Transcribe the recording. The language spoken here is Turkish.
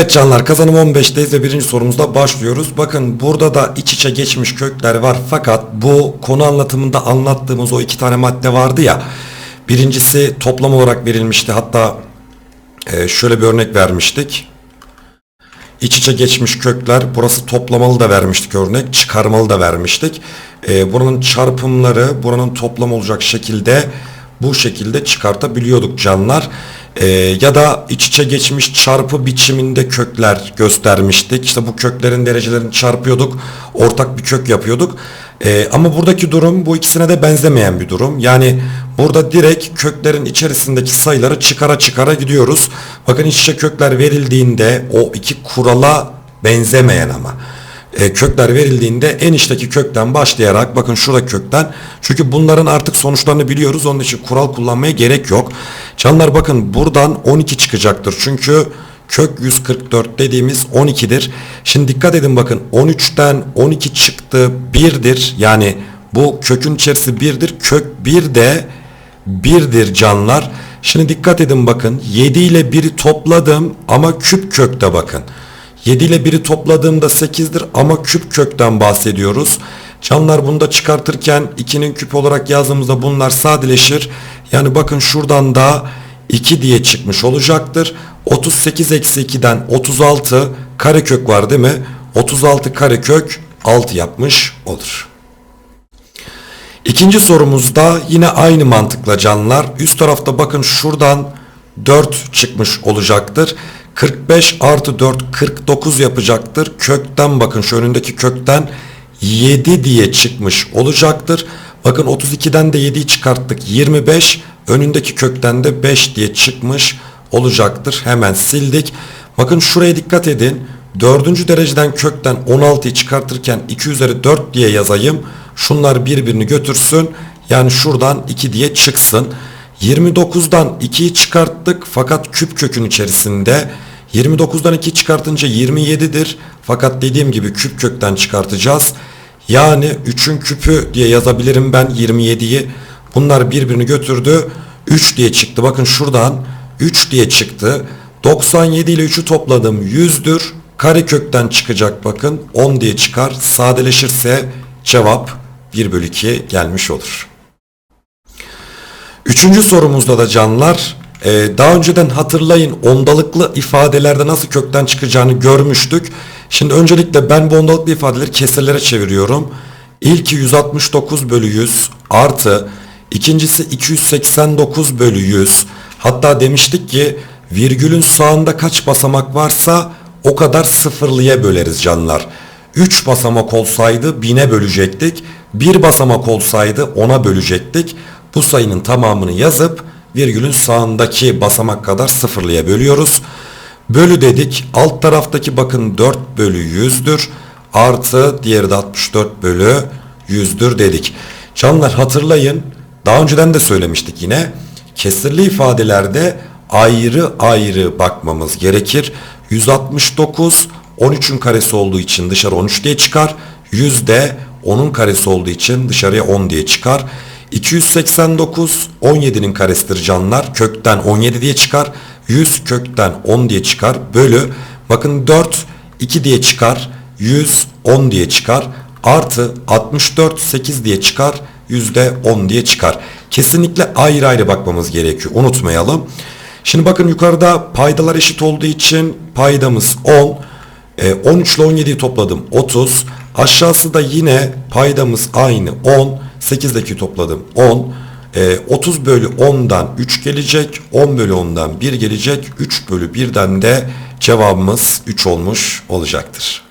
Evet canlar kazanım 15'teyiz ve birinci sorumuzda başlıyoruz. Bakın burada da iç içe geçmiş kökler var fakat bu konu anlatımında anlattığımız o iki tane madde vardı ya. Birincisi toplam olarak verilmişti hatta e, şöyle bir örnek vermiştik. İç içe geçmiş kökler burası toplamalı da vermiştik örnek çıkarmalı da vermiştik. E, buranın çarpımları buranın toplam olacak şekilde bu şekilde çıkartabiliyorduk canlar. E, ya da iç içe geçmiş çarpı biçiminde kökler göstermiştik. İşte bu köklerin derecelerini çarpıyorduk. Ortak bir kök yapıyorduk. E, ama buradaki durum bu ikisine de benzemeyen bir durum. Yani burada direkt köklerin içerisindeki sayıları çıkara çıkara gidiyoruz. Bakın iç içe kökler verildiğinde o iki kurala benzemeyen ama e, kökler verildiğinde en içteki kökten başlayarak bakın şurada kökten çünkü bunların artık sonuçlarını biliyoruz onun için kural kullanmaya gerek yok. Canlar bakın buradan 12 çıkacaktır çünkü kök 144 dediğimiz 12'dir. Şimdi dikkat edin bakın 13'ten 12 çıktı 1'dir yani bu kökün içerisi 1'dir kök 1 de 1'dir canlar. Şimdi dikkat edin bakın 7 ile 1'i topladım ama küp kökte bakın. 7 ile 1'i topladığımda 8'dir ama küp kökten bahsediyoruz. Canlar bunu da çıkartırken 2'nin küp olarak yazdığımızda bunlar sadeleşir. Yani bakın şuradan da 2 diye çıkmış olacaktır. 38 eksi 2'den 36 karekök var değil mi? 36 karekök 6 yapmış olur. İkinci sorumuzda yine aynı mantıkla canlar. Üst tarafta bakın şuradan 4 çıkmış olacaktır. 45 artı 4 49 yapacaktır. Kökten bakın şu önündeki kökten 7 diye çıkmış olacaktır. Bakın 32'den de 7'yi çıkarttık 25. Önündeki kökten de 5 diye çıkmış olacaktır. Hemen sildik. Bakın şuraya dikkat edin. Dördüncü dereceden kökten 16'yı çıkartırken 2 üzeri 4 diye yazayım. Şunlar birbirini götürsün. Yani şuradan 2 diye çıksın. 29'dan 2'yi çıkarttık fakat küp kökün içerisinde 29'dan 2 çıkartınca 27'dir. Fakat dediğim gibi küp kökten çıkartacağız. Yani 3'ün küpü diye yazabilirim ben 27'yi. Bunlar birbirini götürdü. 3 diye çıktı. Bakın şuradan 3 diye çıktı. 97 ile 3'ü topladım 100'dür. Kare kökten çıkacak bakın 10 diye çıkar. Sadeleşirse cevap 1 bölü 2 gelmiş olur. Üçüncü sorumuzda da canlar e, daha önceden hatırlayın ondalıklı ifadelerde nasıl kökten çıkacağını görmüştük. Şimdi öncelikle ben bu ondalıklı ifadeleri kesirlere çeviriyorum. İlki 169 bölü 100 artı ikincisi 289 bölü 100 hatta demiştik ki virgülün sağında kaç basamak varsa o kadar sıfırlıya böleriz canlar. 3 basamak olsaydı 1000'e bölecektik. 1 basamak olsaydı 10'a bölecektik. Bu sayının tamamını yazıp virgülün sağındaki basamak kadar sıfırlıya bölüyoruz. Bölü dedik. Alt taraftaki bakın 4 bölü 100'dür. Artı diğeri de 64 bölü 100'dür dedik. Canlar hatırlayın. Daha önceden de söylemiştik yine. Kesirli ifadelerde ayrı ayrı bakmamız gerekir. 169 13'ün karesi olduğu için dışarı 13 diye çıkar. 100 de 10'un karesi olduğu için dışarıya 10 diye çıkar. 289 17'nin karesidir canlar. Kökten 17 diye çıkar. 100 kökten 10 diye çıkar. Bölü bakın 4 2 diye çıkar. 100 10 diye çıkar. Artı 64 8 diye çıkar. Yüzde 10 diye çıkar. Kesinlikle ayrı ayrı bakmamız gerekiyor. Unutmayalım. Şimdi bakın yukarıda paydalar eşit olduğu için paydamız 10. E, 13 ile 17'yi topladım 30. Aşağısı da yine paydamız aynı 10. 8'deki topladım 10. E, 30 bölü 10'dan 3 gelecek. 10 bölü 10'dan 1 gelecek. 3 bölü 1'den de cevabımız 3 olmuş olacaktır.